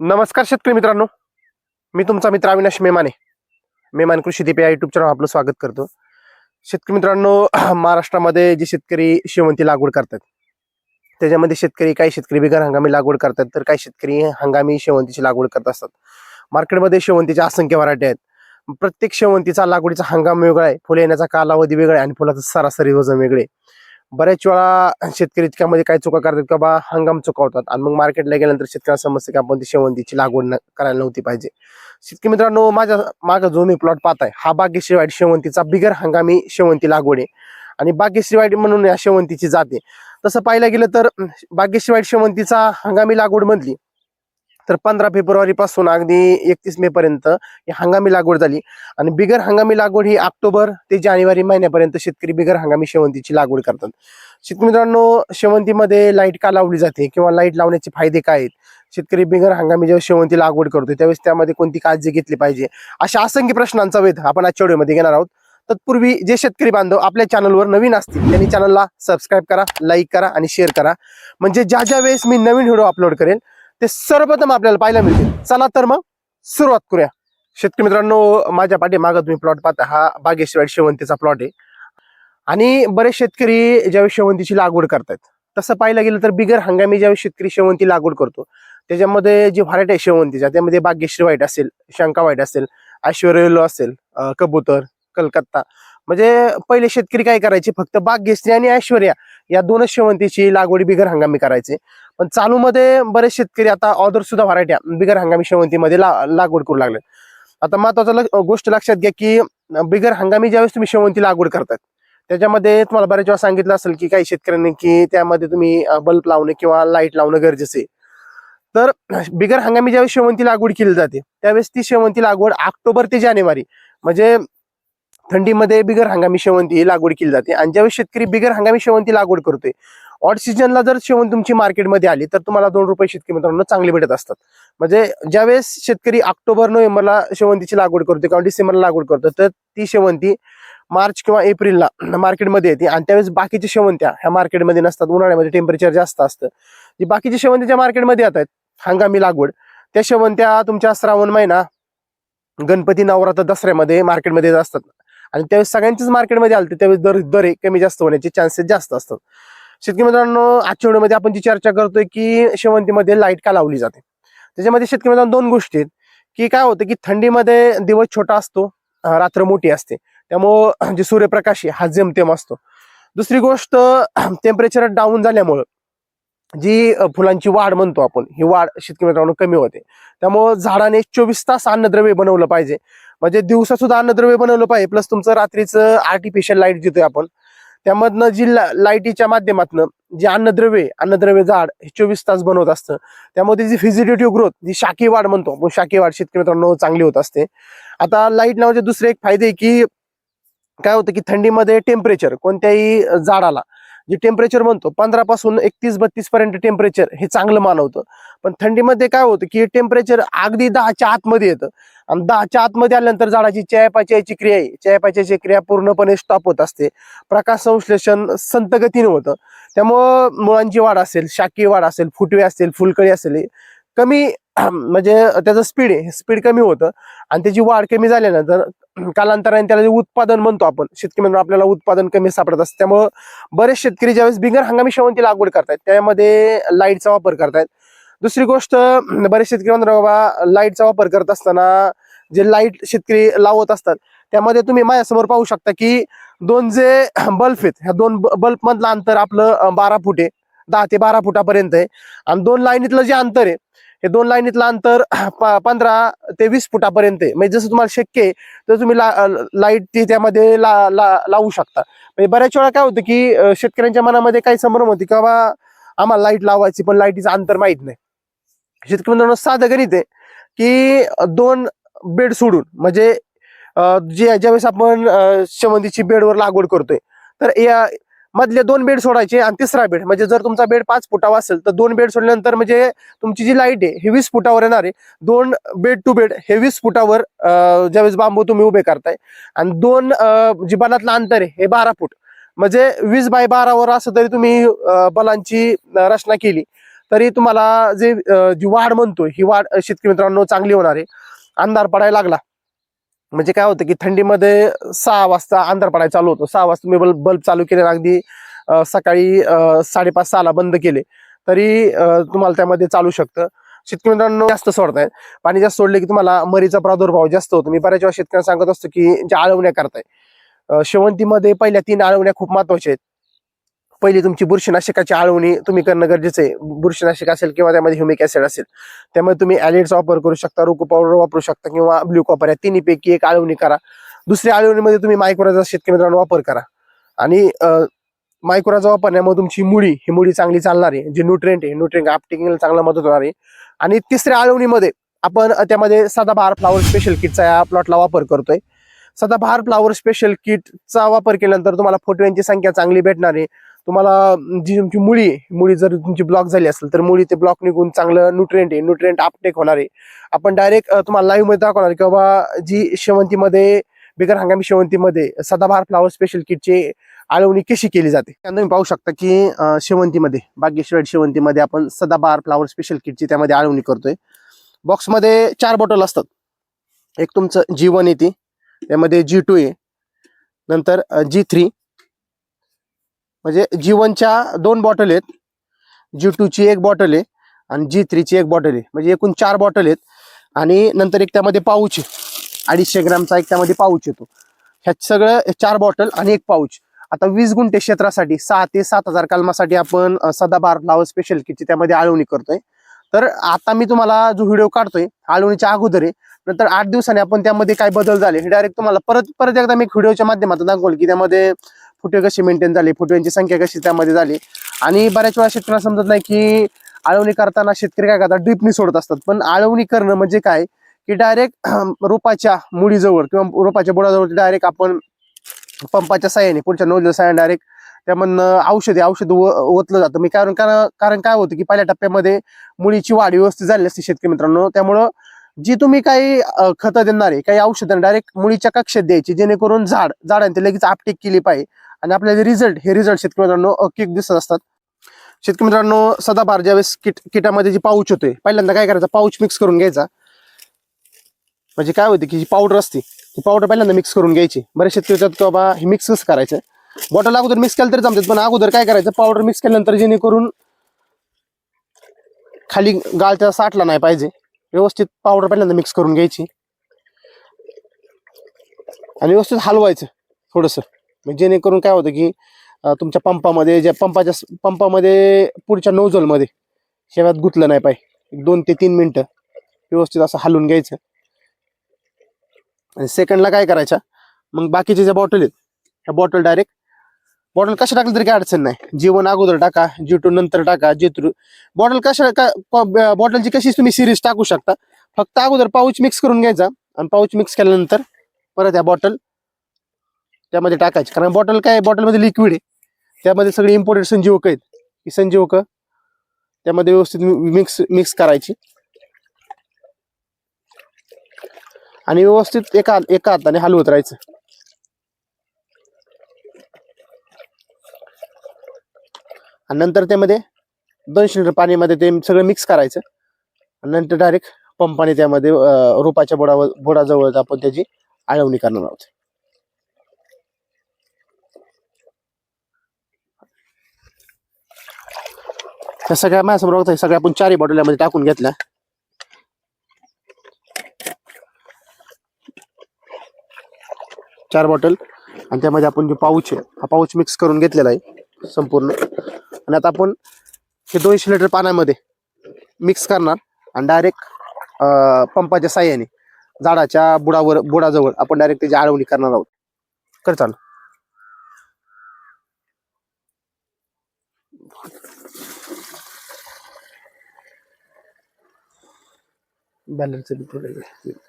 नमस्कार शेतकरी मित्रांनो. मी तुमचा मित्र अविनाश मेमाने. मेमान कृषी दीप या युट्यूब चॅनल आपलं स्वागत करतो. शेतकरी मित्रांनो महाराष्ट्रामध्ये जे शेतकरी शेवंती लागवड करतात त्याच्यामध्ये शेतकरी काही शेतकरी बिगर हंगामी लागवड करतात तर काही शेतकरी हंगामी शेवंतीची लागवड करत असतात. मार्केटमध्ये शेवंतीच्या असंख्य व्हरायटी आहेत. प्रत्येक शेवंतीचा लागवडीचा हंगाम वेगळा आहे. फुले येण्याचा कालावधी वेगळा आहे आणि फुलाचं सरासरी वजन वेगळे आहे. बऱ्याच वेळा शेतकरी इतक्यामध्ये काय चुका करतात का बा हंगाम चुकवतात. आणि मग मार्केटला गेल्यानंतर शेतकऱ्यांना समजते की आपण ती शेवंतीची लागवड न- करायला नव्हती पाहिजे. शेतकरी मित्रांनो माझ्या मागं जो मी प्लॉट पाहताय हा बागेश्रीवाडी शेवंतीचा बिगर हंगामी शेवंती लागवड आहे. आणि बागेश्रीवाडी म्हणून या शेवंतीची जाते तसं पाहायला गेलं तर बागेश्रीवाडी शेवंतीचा हंगामी लागवड मधली तर पंधरा फेब्रुवारी पासून अगदी एकतीस मे पर्यंत ही हंगामी लागवड झाली. आणि बिगर हंगामी लागवड ही ऑक्टोबर ते जानेवारी महिन्यापर्यंत शेतकरी बिगर हंगामी शेवंतीची लागवड करतात. शेतकरी मित्रांनो शेवंतीमध्ये लाइट का लावली जाते किंवा लाइट लावण्याचे फायदे काय आहेत? शेतकरी बिगर हंगामी जेव्हा शेवंती लागवड करतो त्यावेळेस त्यामध्ये कोणती काळजी घेतली पाहिजे? अशा असंख्य प्रश्नांचा वेध आपण आजच्या व्हिडिओमध्ये घेणार आहोत. तत्पूर्वी जे शेतकरी बांधव आपल्या चॅनलवर नवीन असतील त्यांनी चॅनलला सबस्क्राईब करा लाईक करा आणि शेअर करा. म्हणजे ज्या ज्या वेळेस मी नवीन व्हिडिओ अपलोड करेल ते सर्वप्रथम आपल्याला पाहायला मिळतील. चला तर मग सुरुवात करूया. शेतकरी मित्रांनो माझ्या पाठीमागं तुम्ही प्लॉट पाहता. हा बागेश्वर शेवंतीचा प्लॉट आहे. आणि बरेच शेतकरी ज्यावेळी शेवंतीची लागवड करतात तसं पाहायला गेलं तर बिगर हंगामी ज्यावेळी शेतकरी शेवंती लागवड करतो त्याच्यामध्ये जी व्हरायटी आहे शेवंतीच्या त्यामध्ये बागेश्री वाईट असेल शंका वाईट असेल ऐश्वर्य असेल कबूतर कलकत्ता म्हणजे पहिले शेतकरी काय करायचे? फक्त बागेश्री आणि ऐश्वर्या या दोनच शेवंतीची लागवड बिगर हंगामी करायचे. पण चालूमध्ये बरेच शेतकरी आता ऑदर सुद्धा व्हरायट्या बिगर हंगामी शेवंतीमध्ये ला लागवड करू लागले आता महत्वाचं गोष्ट लक्षात घ्या की बिगर हंगामी ज्यावेळेस तुम्ही शेवंती लागवड करतात त्याच्यामध्ये तुम्हाला बऱ्याच वेळा सांगितलं असेल की काही शेतकऱ्यांनी की त्यामध्ये तुम्ही बल्ब लावणं किंवा लाइट लावणं गरजेचं आहे. तर बिगर हंगामी ज्यावेळेस शेवंती लागवड केली जाते त्यावेळेस ती शेवंती लागवड ऑक्टोबर ते जानेवारी म्हणजे थंडीमध्ये बिगर हंगामी शेवंती लागवड केली जाते. आणि ज्यावेळेस शेतकरी बिगर हंगामी शेवंती लागवड करतोय ऑट सीजनला जर शेवंती तुमची मार्केटमध्ये आली तर तुम्हाला दोन रुपये शेतकरी मित्रांनो चांगले भेटत असतात. म्हणजे ज्यावेळेस शेतकरी ऑक्टोबर नोव्हेंबरला शेवंतीची लागवड करतो किंवा डिसेंबरला लागवड करतो तर ती शेवंती मार्च किंवा एप्रिलला मार्केटमध्ये येते. आणि त्यावेळेस बाकीच्या शेवंत्या ह्या मार्केटमध्ये नसतात. उन्हाळ्यामध्ये टेम्परेचर जास्त असतं. जी शेवंती ज्या मार्केटमध्ये येतात हंगामी लागवड त्या शेवंत्या तुमच्या श्रावण महिना गणपती नवरात्र दसऱ्यामध्ये मार्केटमध्ये येत असतात. आणि त्यावेळेस सगळ्यांचीच मार्केटमध्ये आलते त्यावेळेस दर दरे कमी जास्त होण्याचे चान्सेस जास्त असतात. शेतकरी मित्रांनो आजच्या व्हिडिओमध्ये आपण जी चर्चा करतोय की शेवंतीमध्ये लाइट का लावली जाते? त्याच्यामध्ये शेतकरी मित्रांनो दोन गोष्टी आहेत. की काय होतं की थंडीमध्ये दिवस छोटा असतो रात्र मोठी असते. त्यामुळं जे सूर्यप्रकाश आहे हा जेमतेम असतो. दुसरी गोष्ट टेम्परेचर डाऊन झाल्यामुळं जी फुलांची वाढ म्हणतो आपण ही वाढ शेतकरी मित्रांनो कमी होते. त्यामुळं झाडाने चोवीस तास अन्नद्रव्य बनवलं पाहिजे. म्हणजे दिवसा सुद्धा अन्नद्रव्य बनवलं पाहिजे. प्लस तुमचं रात्रीचं आर्टिफिशियल लाइट देतोय आपण त्यामधनं जी ला- लाईटीच्या माध्यमातनं जे अन्नद्रव्य अन्नद्रव्य झाड हे चोवीस तास बनवत असतं. त्यामध्ये जी फिजिटेटिव्ह ग्रोथ जी शाकी वाढ म्हणतो आपण वाढ शेतकरी मित्रांनो चांगली होत असते. आता लाइट नावाचे दुसरे एक फायदे आहे की काय होतं की थंडीमध्ये टेम्परेचर कोणत्याही झाडाला जे टेम्परेचर म्हणतो पंधरा पासून एकतीस बत्तीस पर्यंत टेम्परेचर हे चांगलं मानवतं. पण थंडीमध्ये काय होतं की हे टेम्परेचर अगदी दहाच्या आतमध्ये येतं. आणि दहाच्या आतमध्ये आल्यानंतर झाडाची चयापाचयाची क्रिया आहे. चयापाचयाची क्रिया पूर्णपणे स्टॉप होत असते. प्रकाश संश्लेषण संतगतीने होतं. त्यामुळं मुळांची वाढ असेल शाकी वाढ असेल फुटवे असेल फुलकळी असेल कमी म्हणजे त्याचं स्पीड आहे. स्पीड कमी होतं. आणि त्याची वाढ कमी झाल्यानंतर कालांतराने त्याला जे उत्पादन म्हणतो आपण शेतकरी म्हणून आपल्याला उत्पादन कमी सापडत असतं. त्यामुळं बरेच शेतकरी ज्यावेळेस बिगर हंगामी शेवंती लागवड करतायत त्यामध्ये लाईटचा वापर करतायत. दुसरी गोष्ट बरेच शेतकरी म्हणतो बाबा लाईटचा वापर करत असताना जे लाइट शेतकरी लावत असतात त्यामध्ये तुम्ही माझ्यासमोर पाहू शकता की दोन जे बल्ब आहेत ह्या दोन बल्ब मधलं अंतर आपलं बारा फुट आहे. दहा ते बारा फुटापर्यंत आहे. आणि दोन लाईनीतलं जे अंतर आहे हे दोन लाईनीतलं अंतर पंधरा ते वीस फुटापर्यंत आहे. म्हणजे जसं तुम्हाला शक्य आहे तर तुम्ही ला लाइट ती त्यामध्ये ला ला- लावू शकता. म्हणजे बऱ्याच वेळा काय होतं की शेतकऱ्यांच्या मनामध्ये काही संभ्रम होती की बाबा आम्हाला लाइट लावायची पण लाईटीचं अंतर माहीत नाही. शेतकरी मित्रांनो साधं गणित आहे की दोन बेड सोडून म्हणजे जे ज्यावेळेस आपण शेवंतीची बेडवर लागवड करतोय तर या मधले दोन बेड सोडायचे आणि तिसरा बेड. म्हणजे जर तुमचा बेड पाच फुटावा असेल तर दोन बेड सोडल्यानंतर म्हणजे तुमची जी लाइट आहे हे वीस फुटावर येणार आहे. दोन बेड टू बेड हे वीस फुटावर ज्यावेळेस बांबू तुम्ही उभे करताय. आणि दोन जी बलातलं अंतर आहे हे बारा फूट. म्हणजे वीस बाय बारावर असं तरी तुम्ही बलांची रचना केली. तरी तुम्हाला जे जी वाढ म्हणतो ही वाढ शेतकरी मित्रांनो चांगली होणार आहे. अंधार पडायला लागला. म्हणजे काय होतं की थंडीमध्ये सहा वाजता अंधार पडायला चालू होतो. सहा वाजता मी बल्ब बल्ब चालू केले अगदी सकाळी साडेपाच सहाला बंद केले. तरी तुम्हाला त्यामध्ये चालू शकतं. शेतकरी मित्रांनो जास्त सोडतायत पाणी जास्त सोडले की तुम्हाला मरीचा प्रादुर्भाव जास्त होतो. मी बऱ्याच वेळा शेतकऱ्यांना सांगत असतो की ज्या आळवण्या करताय. शेवंतीमध्ये पहिल्या तीन आळवण्या खूप महत्त्वाच्या आहेत. पहिली तुमची बुरशीनाशकाची आळवणी तुम्ही करणं गरजेचं आहे. बुरशीनाशक असेल किंवा त्यामध्ये ह्युमिक ॲसिड असेल. त्यामुळे तुम्ही ॲलिडचा वापर करू शकता रुको पावडर वापरू शकता किंवा ब्ल्यू कॉपर या तिन्हीपैकी एक आळवणी करा. दुसऱ्या आळवणीमध्ये तुम्ही मायक्रोचा शेतकरी मित्रांनो वापर करा. आणि मायक्रोचा वापरण्यामुळे तुमची मुळी ही मुळी चांगली चालणार आहे. जे न्यूट्रिएंट आहे न्यूट्रिएंट आपटिकिंगला चांगला मदत होणार आहे. आणि तिसऱ्या आळवणीमध्ये आपण त्यामध्ये त्यामध्ये सदाबहार फ्लावर स्पेशल किटचा या प्लॉटला वापर करतोय. सदाबहार फ्लावर स्पेशल किटचा वापर केल्यानंतर तुम्हाला फोटोयांची संख्या चांगली भेटणार आहे. तुम्हाला जी तुमची मुळी आहे, मुळी जर तुमची ब्लॉक झाली असेल तर मुळी ते ब्लॉक निघून चांगलं न्यूट्रिएंट आहे. न्यूट्रिएंट आपटेक होणार आहे. आपण डायरेक्ट तुम्हाला लाईव्हमध्ये दाखवणार आहे की बाबा जी शेवंतीमध्ये बिगर हंगामी शेवंतीमध्ये सदाबहार फ्लावर स्पेशल किटची आळवणी कशी केली जाते? त्यानंतर तुम्ही पाहू शकता की शेवंतीमध्ये बागेश्वर शेवंतीमध्ये आपण सदाबहार फ्लावर स्पेशल किटची त्यामध्ये आळवणी करतोय. बॉक्समध्ये चार बॉटल असतात. एक तुमचं जी वन येते त्यामध्ये जी टू आहे. नंतर जी थ्री म्हणजे जी वनच्या दोन बॉटल आहेत. जी टूची एक बॉटल आहे आणि जी थ्रीची एक बॉटल आहे. म्हणजे एकूण चार बॉटल आहेत आणि नंतर एक त्यामध्ये पाऊच आहे. अडीचशे ग्रामचा एक त्यामध्ये पाऊच येतो. ह्या सगळं चार बॉटल आणि एक पाऊच. आता वीस गुंठे क्षेत्रासाठी सहा ते सात हजार कलमासाठी आपण सदाबार सदाबहार फ्लावर स्पेशल किटची त्यामध्ये आळवणी करतोय. तर आता मी तुम्हाला जो व्हिडिओ काढतोय आळवणीच्या अगोदर आहे नंतर आठ दिवसांनी आपण त्यामध्ये काय बदल झाले हे डायरेक्ट तुम्हाला परत परत एकदा मी व्हिडिओच्या माध्यमातून दाखवलं की त्यामध्ये फुटे कशी मेंटेन झाले फुटव्यांची संख्या कशी त्यामध्ये झाली? आणि बऱ्याच वेळा शेतकऱ्यांना समजत नाही की आळवणी करताना शेतकरी काय करतात? ड्रिपनी सोडत असतात. पण आळवणी करणं म्हणजे काय? की डायरेक्ट रोपाच्या मुळीजवळ किंवा रोपाच्या बुडाजवळ डायरेक्ट आपण पंपाच्या साह्याने पुढच्या नोजल साह्याने डायरेक्ट त्यामधनं औषधे औषध ओतलं जातं. मी कारण कारण कारण काय होतं की पहिल्या टप्प्यामध्ये मुळीची वाढ व्यवस्थित झाली असते शेतकरी मित्रांनो. त्यामुळं जी तुम्ही काही खतं देणार आहे काही औषधं डायरेक्ट मुळीच्या कक्षेत द्यायची जेणेकरून झाड झाडांची लगेच आपटेक केली पाहिजे. आणि आपल्याला रिझल्ट हे रिझल्ट शेतकरी मित्रांनो किक दिसत असतात. शेतकरी मित्रांनो सदाभार ज्यावेळेस किट किटामध्ये जी पाऊच होते पहिल्यांदा काय करायचं? पाऊच मिक्स करून घ्यायचा. म्हणजे काय होते की जी पावडर असते ती पावडर पहिल्यांदा मिक्स करून घ्यायची. बरेच शेतकरी की बाबा हे मिक्स कसं करायचं? बॉटल अगोदर मिक्स केलं तरी जमतात पण अगोदर काय करायचं? पावडर मिक्स केल्यानंतर जेणेकरून खाली गाळचा साठला नाही पाहिजे. व्यवस्थित पावडर पहिल्यांदा मिक्स करून घ्यायची. आणि व्यवस्थित हलवायचं थोडंसं. म्हणजे जेणेकरून काय होतं की तुमच्या पंपामध्ये ज्या पंपाच्या पंपामध्ये पुढच्या नोझलमध्ये शेवात गुतलं नाही पाहिजे. एक दोन ते तीन मिनटं व्यवस्थित असं हलवून घ्यायचं. आणि सेकंडला काय करायच्या मग बाकीच्या ज्या बॉटल आहेत ह्या बॉटल डायरेक्ट बॉटल कशा टाकलं तरी काय अडचण नाही. जीवन अगोदर टाका जी टू नंतर टाका जे थ्रू बॉटल कशा का बॉटलची कशी तुम्ही सिरीज टाकू शकता. फक्त अगोदर पाऊच मिक्स करून घ्यायचा आणि पाऊच मिक्स केल्यानंतर परत या बॉटल त्यामध्ये टाकायची. कारण बॉटल काय बॉटलमध्ये लिक्विड आहे. त्यामध्ये सगळे इम्पोर्टेड संजीवक आहेत. ही संजीवक त्यामध्ये व्यवस्थित मिक्स मिक्स करायची. आणि व्यवस्थित एका एका हाताने हलवत राहायचं. आणि नंतर त्यामध्ये दोनशे लिटर पाण्यामध्ये ते सगळं मिक्स करायचं. आणि नंतर डायरेक्ट पंपाने त्यामध्ये रोपाच्या बोडावर बुडाजवळ आपण त्याची आळवणी करणार आहोत. त्या सगळ्या माझ्यासमोर बघता सगळ्या आपण चारही बॉटल्यामध्ये टाकून घेतल्या. चार बॉटल आणि त्यामध्ये आपण जे पाऊच आहे हा पाऊच मिक्स करून घेतलेला आहे संपूर्ण. आणि आता आपण हे दोनशे लिटर पाण्यामध्ये मिक्स करणार. आणि डायरेक्ट पंपाच्या साह्याने झाडाच्या बुडावर बुडाजवळ आपण डायरेक्ट त्याची आळवणी करणार आहोत. कर चालू बॅलन्स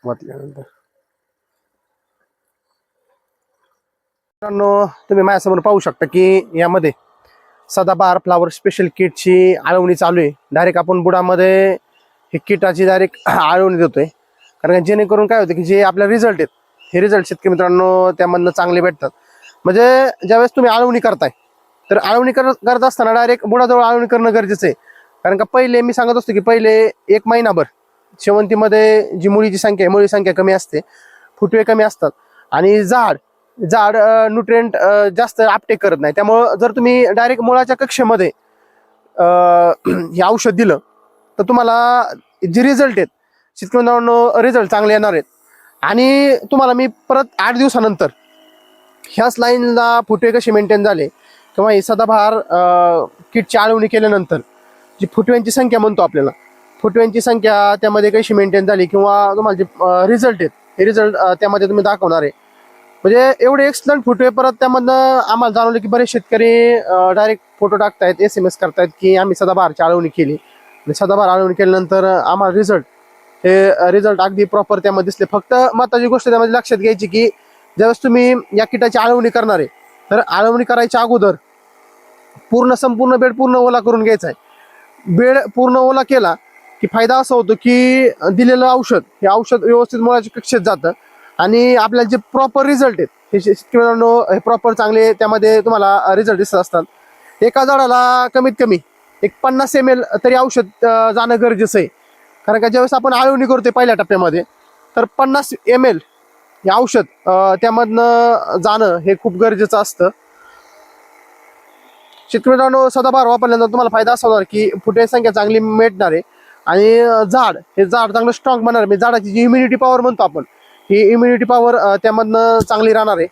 वाटल्यानंतर मित्रांनो तुम्ही माझ्यासमोर पाहू शकता की यामध्ये सदाबहार फ्लावर स्पेशल किटची आळवणी चालू आहे. डायरेक्ट आपण बुडामध्ये हे किटाची डायरेक्ट आळवणी देतोय. कारण का जेणेकरून काय होतं की जे आपल्या रिझल्ट आहेत हे रिझल्ट शेतकरी मित्रांनो त्यामधनं चांगले भेटतात. म्हणजे ज्यावेळेस तुम्ही आळवणी करताय तर आळवणी कर करत असताना डायरेक्ट बुडाजवळ आळवणी करणं गरजेचं आहे. कारण का पहिले मी सांगत असतो की पहिले एक महिनाभर शेवंतीमध्ये जी मुळीची संख्या आहे मुळी संख्या कमी असते. फुटवे कमी असतात. आणि झाड झाड न्यूट्रिएंट जास्त आपटेक करत नाही. त्यामुळं जर तुम्ही डायरेक्ट मुळाच्या कक्षेमध्ये हे औषध दिलं तर तुम्हाला जे रिझल्ट आहेत शेतकऱ्यांना रिझल्ट चांगले येणार आहेत. आणि तुम्हाला मी परत आठ दिवसानंतर ह्याच लाईनला फुटवे कसे मेंटेन झाले किंवा हे सदाबहार किटची आळवणी केल्यानंतर जी फुटव्यांची संख्या म्हणतो आपल्याला फुटव्यांची संख्या त्यामध्ये कशी मेंटेन झाली किंवा तुम्हाला जे रिझल्ट आहेत हे रिझल्ट त्यामध्ये तुम्ही दाखवणार आहे. म्हणजे एवढे एक्सलंट फुटवे परत त्यामधनं आम्हाला जाणवलं की बरेच शेतकरी डायरेक्ट फोटो टाकतायत एस एम एस करतायत की आम्ही सदाबहारची आळवणी केली. आणि सदाबहार आळवणी केल्यानंतर आम्हाला रिझल्ट हे रिझल्ट अगदी प्रॉपर त्यामध्ये दिसले. फक्त महत्वाची गोष्ट त्यामध्ये लक्षात घ्यायची की ज्यावेळेस तुम्ही या किटाची आळवणी करणार आहे तर आळवणी करायच्या अगोदर पूर्ण संपूर्ण बेड पूर्ण ओला करून घ्यायचा आहे. बेड पूर्ण ओला केला की फायदा असा होतो की दिलेलं औषध हे औषध व्यवस्थित मुळाच्या कक्षेत जातं आणि आपल्याला जे प्रॉपर रिझल्ट आहेत हे शेतकरी मित्रांनो हे प्रॉपर चांगले त्यामध्ये तुम्हाला रिझल्ट दिसत असतात. एका झाडाला कमीत कमी एक पन्नास एम एल तरी औषध जाणं गरजेचं आहे. कारण का ज्यावेळेस आपण आळवणी करतोय पहिल्या टप्प्यामध्ये तर पन्नास एम एल हे औषध त्यामधनं जाणं हे खूप गरजेचं असतं. शेतकरी मित्रांनो सदाबहार वापरल्यानंतर तुम्हाला फायदा असा होणार की पुढे संख्या चांगली मिळणार आहे. आणि झाड हे झाड चांगलं स्ट्रॉंग बनणार. मी म्हणजे झाडाची जी इम्युनिटी पॉवर म्हणतो आपण ही इम्युनिटी पॉवर त्यामधनं चांगली राहणार आहे.